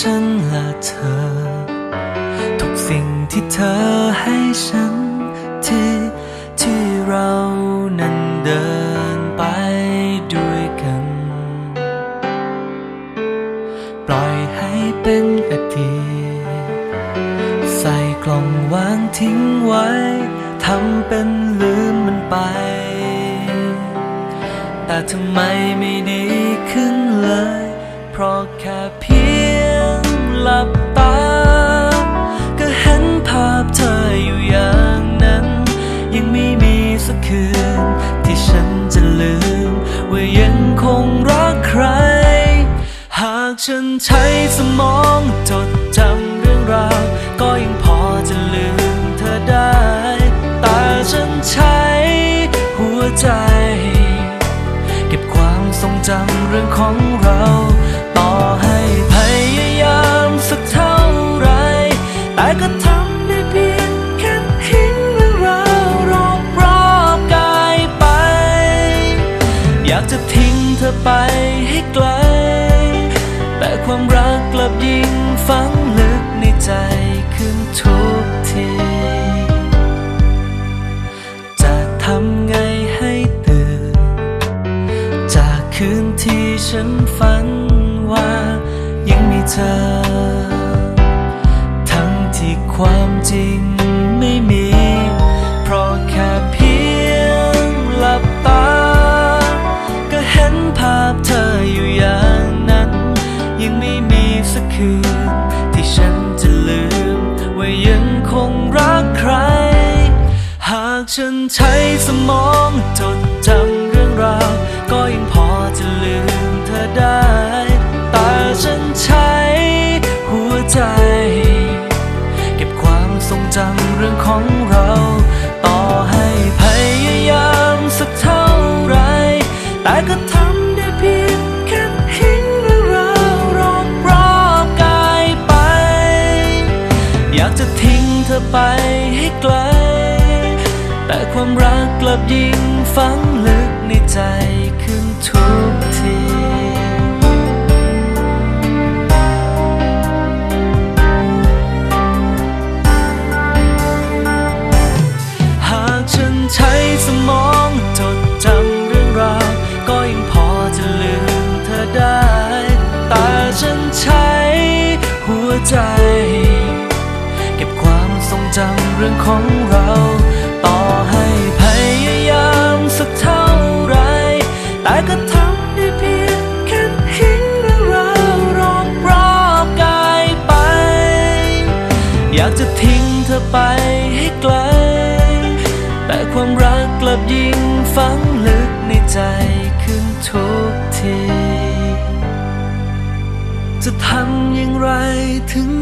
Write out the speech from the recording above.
ฉันและเธอ ทุกสิ่งที่เธอให้ฉันที่ที่เรานั้นเดินไปด้วยกัน ปล่อยให้เป็นอดีตใส่กล่องวางทิ้งไว้ทำเป็นลืมมันไป แต่ทำไม ค่เพียงหลับตา ก็เห็นภาพเธออยู่อย่างนั้น ยังไม่มีสักคืน ที่ฉันจะลืม ว่ายังคงรักใคร หากฉันใช้สมองจดจำเรื่องราว ก็ยังพอจะลืมเธอได้ แต่ฉันใช้หัวใจ เก็บความทรงจำเรื่องของเรา ก็ทำได้เพียงแค่ทิ้งเรื่องราวรอบรอบกายไป อยากจะทิ้งเธอไปให้ไกล แต่ความรักกลับยิ่งฝังลึกในใจขึ้นทุกที จะทำไงให้ตื่น จากคืนที่ฉันฝันว่ายังมีเธอ ความจริงไม่มี เพราะแค่เพียงหลับตา ก็เห็นภาพเธออยู่อย่างนั้น ยังไม่มีสักคืน ที่ฉันจะลืม ว่ายังคงรักใคร หากฉันใช้สมองจดจำ ของเรา ต่อให้พยายามสักเท่าไร แต่ก็ทำได้เพียงแค่ทิ้งเรื่องราวรอบรอบกายไป อยากจะทิ้งเธอไปให้ไกล แต่ความรักกลับยิ่งฝังลึกในใจขึ้นทุก ฉันใช้สมองจดจำเรื่องราว ก็ยังพอจะลืมเธอได้ แต่ฉันใช้หัวใจ เก็บความทรงจำเรื่องของเรา ต่อให้พยายามสักเท่าไร แต่ก็ทำได้เพียงแค่ทิ้งเรื่องราวรอบรอบกายไป อยากจะทิ้งเธอไป บยิ่งฝังลึกในใจขึ้นทุกที จะทำอย่างไรถึง